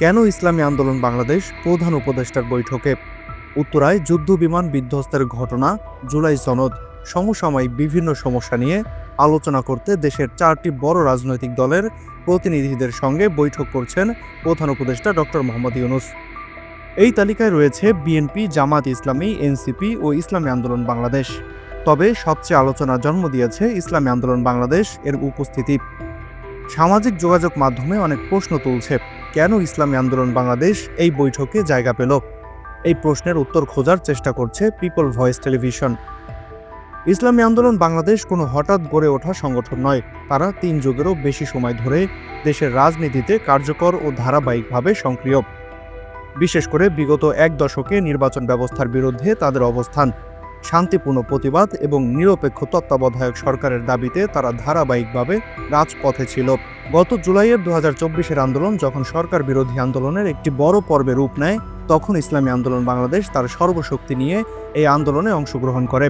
কেন ইসলামী আন্দোলন বাংলাদেশ প্রধান উপদেষ্টার বৈঠকে? উত্তরায় যুদ্ধ বিমান বিধ্বস্তের ঘটনা, জুলাই সনদ, সমসাময়িক বিভিন্ন সমস্যা নিয়ে আলোচনা করতে দেশের চারটি বড় রাজনৈতিক দলের প্রতিনিধিদের সঙ্গে বৈঠক করছেন প্রধান উপদেষ্টা ডক্টর মোহাম্মদ ইউনুস। এই তালিকায় রয়েছে বিএনপি, জামাত ইসলামী, এনসিপি ও ইসলামী আন্দোলন বাংলাদেশ। তবে সবচেয়ে আলোচনা জন্ম দিয়েছে ইসলামী আন্দোলন বাংলাদেশ এর উপস্থিতি। সামাজিক যোগাযোগ মাধ্যমে অনেক প্রশ্ন তুলছে। কেন ইসলামী আন্দোলন বাংলাদেশ এই বৈঠকে জায়গা পেল? এই প্রশ্নের উত্তর খোঁজার চেষ্টা করছে পিপল ভয়েস টেলিভিশন ইসলামী আন্দোলন বাংলাদেশ কোনো হঠাৎ গড়ে ওঠা সংগঠন নয়। তারা তিন যুগেরও বেশি সময় ধরে দেশের রাজনীতিতে কার্যকর ও ধারাবাহিকভাবে সক্রিয়। বিশেষ করে বিগত এক দশকে নির্বাচন ব্যবস্থার বিরুদ্ধে তাদের অবস্থান। শান্তিপূর্ণ প্রতিবাদ এবং নিরপেক্ষ তত্ত্বাবধায়ক সরকারের দাবিতে তারা ধারাবাহিকভাবে রাজপথে ছিল। গত জুলাইয়ের দু হাজার আন্দোলন যখন সরকার বিরোধী আন্দোলনের একটি বড় পর্বে রূপ নেয়, তখন ইসলামী আন্দোলন বাংলাদেশ তার সর্বশক্তি নিয়ে এই আন্দোলনে অংশগ্রহণ করে।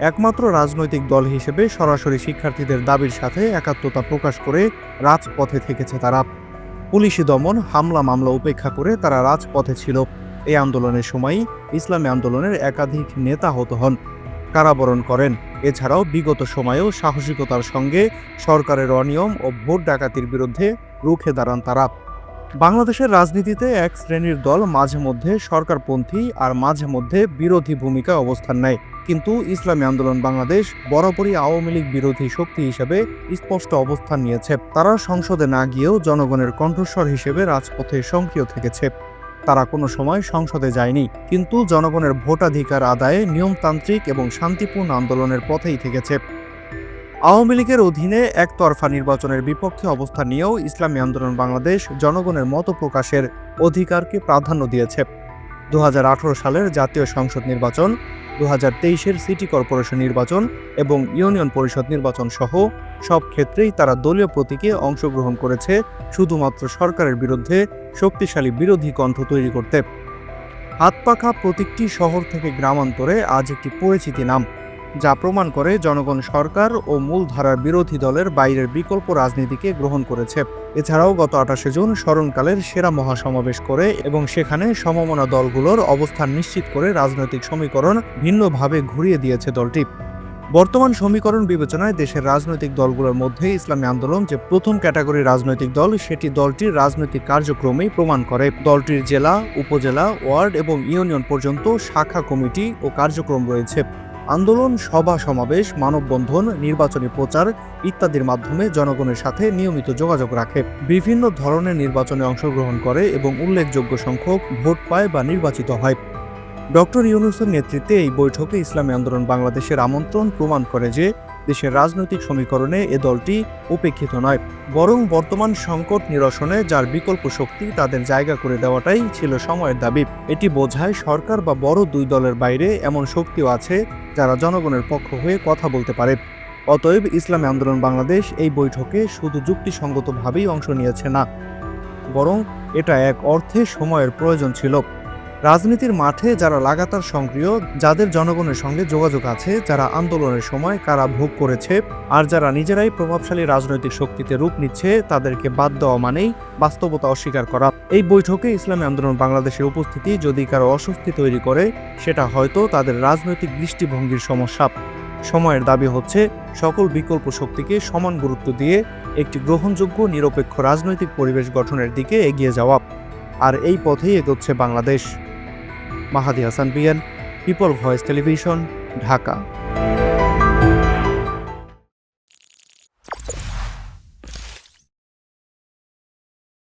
একমাত্র রাজনৈতিক দল হিসেবে সরাসরি শিক্ষার্থীদের দাবির সাথে একাত্মতা প্রকাশ করে রাজপথে থেকেছে তারা। পুলিশি দমন, হামলা মামলা উপেক্ষা করে তারা রাজপথে ছিল। এই আন্দোলনের সময়ই ইসলামী আন্দোলনের একাধিক নেতা হত হন। কারাবরণ করেন। এছাড়াও বিগত সময়েও সাহসিকতার সঙ্গে সরকারের অনিয়ম ও ভোট ডাকাতির বিরুদ্ধে রুখে দাঁড়ান তারা। বাংলাদেশের রাজনীতিতে এক শ্রেণির দল মাঝে মধ্যে সরকারপন্থী আর মাঝে মধ্যে বিরোধী ভূমিকা অবস্থান নেয়। কিন্তু ইসলামী আন্দোলন বাংলাদেশ বরাবরই আওয়ামী লীগ বিরোধী শক্তি হিসেবে স্পষ্ট অবস্থান নিয়েছে। তারা সংসদে না গিয়েও জনগণের কণ্ঠস্বর হিসেবে রাজপথে সক্রিয় থেকেছে। তারা কোনো সময় সংসদে যায়নি। কিন্তু জনগণের ভোটাধিকার আদায়ে নিয়মতান্ত্রিক এবং শান্তিপূর্ণ আন্দোলনের পথেই থেকেছে। আওয়ামী লীগের অধীনে একতরফা নির্বাচনের বিপক্ষে অবস্থান নিয়েও ইসলামী আন্দোলন বাংলাদেশ জনগণের মত প্রকাশের অধিকারকে প্রাধান্য দিয়েছে। দু হাজার আঠারো সালের জাতীয় সংসদ নির্বাচন দু হাজার তেইশের সিটি কর্পোরেশন নির্বাচন এবং ইউনিয়ন পরিষদ নির্বাচন সহ সব ক্ষেত্রেই তারা দলীয় প্রতীকে অংশগ্রহণ করেছে শুধুমাত্র সরকারের বিরুদ্ধে শক্তিশালী বিরোধী কণ্ঠ তৈরি করতে। হাতপাখা প্রতীকটি শহর থেকে গ্রামান্তরে আজ একটি পরিচিতি নাম। যা প্রমাণ করে জনগণ সরকার ও মূলধারার বিরোধী দলের বাইরের বিকল্প রাজনীতিকে গ্রহণ করেছে। এছাড়াও গত আঠাশে জুন স্মরণকালের সেরা মহাসমাবেশ করে এবং সেখানে সমমনা দলগুলোর অবস্থান নিশ্চিত করে রাজনৈতিক সমীকরণ ভিন্নভাবে ঘুরিয়ে দিয়েছে দলটি। বর্তমান সমীকরণ বিবেচনায় দেশের রাজনৈতিক দলগুলোর মধ্যে ইসলামী আন্দোলন যে প্রথম ক্যাটাগরি রাজনৈতিক দল, সেটি দলটির রাজনৈতিক কার্যক্রমেই প্রমাণ করে। দলটির জেলা, উপজেলা, ওয়ার্ড এবং ইউনিয়ন পর্যন্ত শাখা কমিটি ও কার্যক্রম রয়েছে। আন্দোলন, সভা, সমাবেশ, মানববন্ধন, নির্বাচনী প্রচার ইত্যাদির মাধ্যমে জনগণের সাথে নিয়মিত যোগাযোগ রাখে। বিভিন্ন ধরনের নির্বাচনে অংশগ্রহণ করে এবং উল্লেখযোগ্য সংখ্যক ভোট পায় বা নির্বাচিত হয়। ডক্টর ইউনুসের নেতৃত্বে এই বৈঠকে ইসলামী আন্দোলন বাংলাদেশের আমন্ত্রণ প্রমাণ করে যে দেশের রাজনৈতিক সমীকরণে এ দলটি উপেক্ষিত নয়, বরং বর্তমান সংকট নিরসনে যার বিকল্প শক্তি তাদের জায়গা করে দেওয়াটাই ছিল সময়ের দাবি। এটি বোঝায় সরকার বা বড় দুই দলের বাইরে এমন শক্তিও আছে যারা জনগণের পক্ষ হয়ে কথা বলতে পারে। অতএব ইসলামী আন্দোলন বাংলাদেশ এই বৈঠকে শুধু যুক্তিসঙ্গতভাবেই অংশ নিয়েছে না, বরং এটা এক অর্থে সময়ের প্রয়োজন ছিল। রাজনীতির মাঠে যারা লাগাতার সক্রিয়, যাদের জনগণের সঙ্গে যোগাযোগ আছে, যারা আন্দোলনের সময় কারা ভোগ করেছে, আর যারা নিজেরাই প্রভাবশালী রাজনৈতিক শক্তিতে রূপ নিচ্ছে, তাদেরকে বাদ দেওয়া মানেই বাস্তবতা অস্বীকার করা। এই বৈঠকে ইসলামী আন্দোলন বাংলাদেশের উপস্থিতি যদি কারও অস্বস্তি তৈরি করে, সেটা হয়তো তাদের রাজনৈতিক দৃষ্টিভঙ্গির সমস্যা। সময়ের দাবি হচ্ছে, সকল বিকল্প শক্তিকে সমান গুরুত্ব দিয়ে একটি গ্রহণযোগ্য, নিরপেক্ষ রাজনৈতিক পরিবেশ গঠনের দিকে এগিয়ে যাওয়া। আর এই পথেই এগোচ্ছে Bangladesh. Mahadi Hasan BN people voice television Dhaka.